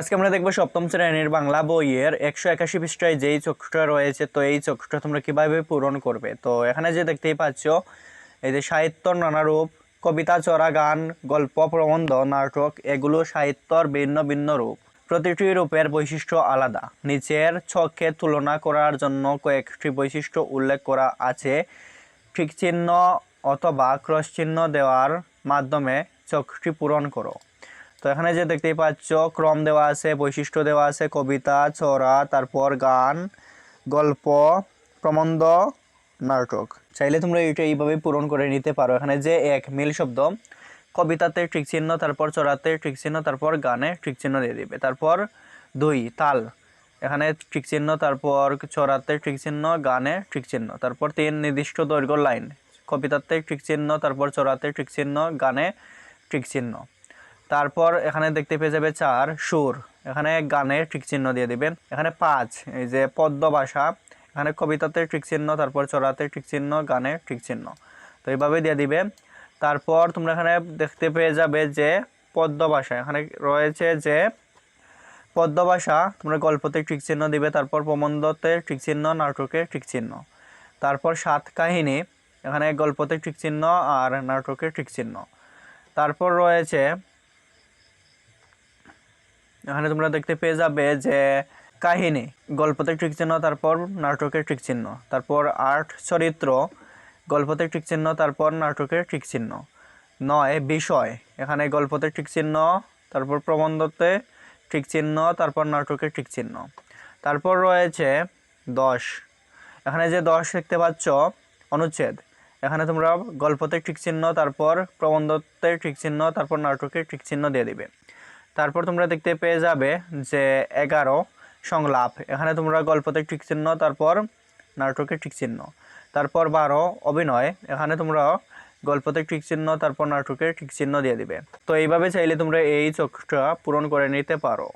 আজকে আমরা দেখব সপ্তম শ্রেণির বাংলা বইয়ের একশো একাশি পৃষ্ঠায় যেই চক্ষুটা রয়েছে, তো এই চক্ষুটা তোমরা কীভাবে পূরণ করবে? তো এখানে যে দেখতেই পাচ্ছ, এই যে সাহিত্য নানা রূপ কবিতা, চড়া, গান, গল্প, প্রবন্ধ, নাটক, এগুলো সাহিত্যর ভিন্ন ভিন্ন রূপ। প্রতিটি রূপের বৈশিষ্ট্য আলাদা। নিচের ছকে তুলনা করার জন্য কয়েকটি বৈশিষ্ট্য উল্লেখ করা আছে। ঠিক চিহ্ন অথবা ক্রস চিহ্ন দেওয়ার মাধ্যমে চোখটি পূরণ করো। তো এখানে যে দেখতেই পাচ্ছ, ক্রম দেওয়া আছে, বৈশিষ্ট্য দেওয়া আছে, কবিতা, ছড়া, তারপর গান, গল্প, প্রবন্ধ, নাটক। চাইলে তোমরা এটা এইভাবে পূরণ করে নিতে পারো। এখানে যে এক, মিল শব্দ, কবিতাতে ঠিক চিহ্ন, তারপর চড়াতে ঠিক চিহ্ন, তারপর গানে ঠিক চিহ্ন দিয়ে দিবে। তারপর দুই, তাল, এখানে ঠিক চিহ্ন, তারপর চড়াতে ঠিক চিহ্ন, গানে ঠিক চিহ্ন, তারপর তিন, নির্দিষ্ট দৈর্ঘ্য লাইন, কবিতাতে ঠিক চিহ্ন, তারপর চড়াতে ঠিক চিহ্ন, গানে ঠিক চিহ্ন। তারপর এখানে দেখতে পেয়ে যাবে চার, সুর। এখানে গানে ঠিক চিহ্ন দিয়ে দিবেন। এখানে পাঁচ, এই যে পদ্য ভাষা। এখানে কবিতাতে ঠিক চিহ্ন, তারপর চড়াতে ঠিক চিহ্ন গানে ঠিক চিহ্ন। তো এইভাবে দিয়ে দিবে তারপর তোমরা এখানে দেখতে পেয়ে যাবে যে পদ্য ভাষা। এখানে রয়েছে যে পদ্য ভাষা, তোমরা গল্পতে ঠিক চিহ্ন দিবে, তারপর প্রবন্ধতে ঠিক চিহ্ন, নাটকে ঠিক চিহ্ন। তারপর সাত কাহিনী, এখানে গল্পতে ঠিক চিহ্ন আর নাটকে ঠিক চিহ্ন। তারপর রয়েছে এখানে তোমরা দেখতে পেয়ে যাবে যে কাহিনী, গল্পতে ঠিক চিহ্ন, তারপর নাটকের ঠিক চিহ্ন, তারপর আর্ট, চরিত্র, গল্পতে ঠিক চিহ্ন, তারপর নাটকের ঠিক চিহ্ন। নয়, বিষয়, এখানে গল্পতে ঠিক চিহ্ন, তারপর প্রবন্ধতে ঠিক চিহ্ন, তারপর নাটকের ঠিক চিহ্ন। তারপর রয়েছে দশ, এখানে যে দশ দেখতে পাচ্ছ, অনুচ্ছেদ, এখানে তোমরা গল্পতে ঠিক চিহ্ন, তারপর প্রবন্ধতে ঠিক চিহ্ন, তারপর নাটকের ঠিক চিহ্ন দিয়ে দিবে। তারপর তোমরা দেখতে পেয়ে যাবে যে এগারো সংলাপ। এখানে তোমরা গল্পতে ঠিক চিহ্ন, তারপর নাটকে ঠিক চিহ্ন। তারপর বারো অভিনয়। এখানে তোমরা গল্পতে ঠিক চিহ্ন, তারপর নাটকে ঠিক চিহ্ন দিয়ে দিবে। তো এইভাবে চাইলে তোমরা এই চোখটা পূরণ করে নিতে পারো।